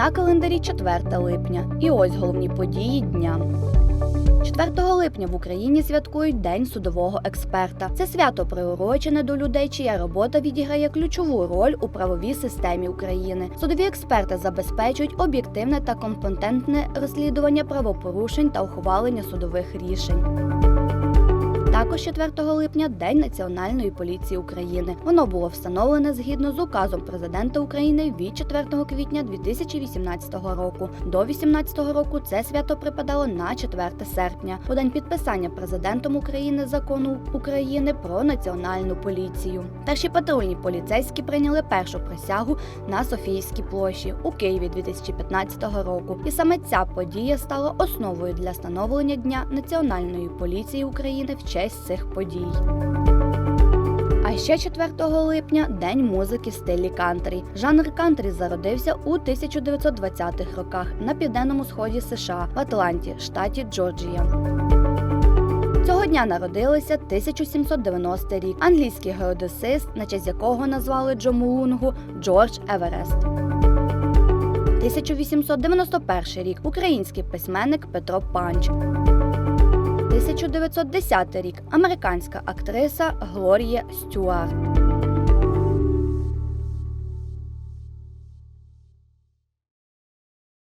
На календарі 4 липня. І ось головні події дня. 4 липня в Україні святкують День судового експерта. Це свято приурочене до людей, чия робота відіграє ключову роль у правовій системі України. Судові експерти забезпечують об'єктивне та компетентне розслідування правопорушень та ухвалення судових рішень. Також 4 липня День Національної поліції України. Воно було встановлене згідно з указом президента України від 4 квітня 2018 року. До 2018 року це свято припадало на 4 серпня, у день підписання президентом України закону України про національну поліцію. Перші патрульні поліцейські прийняли першу присягу на Софійській площі у Києві 2015 року. І саме ця подія стала основою для становлення Дня Національної поліції України в честь цих подій. А ще 4 липня День музики в стилі кантрі. Жанр кантрі зародився у 1920-х роках на південному сході США в Атланті, штаті Джорджія. Цього дня народилися 1790 рік. Англійський геодесист, на честь якого назвали Джомолунгу Джордж Еверест. 1891 рік. Український письменник Петро Панч. 1910 рік. Американська актриса Глорія Стюарт.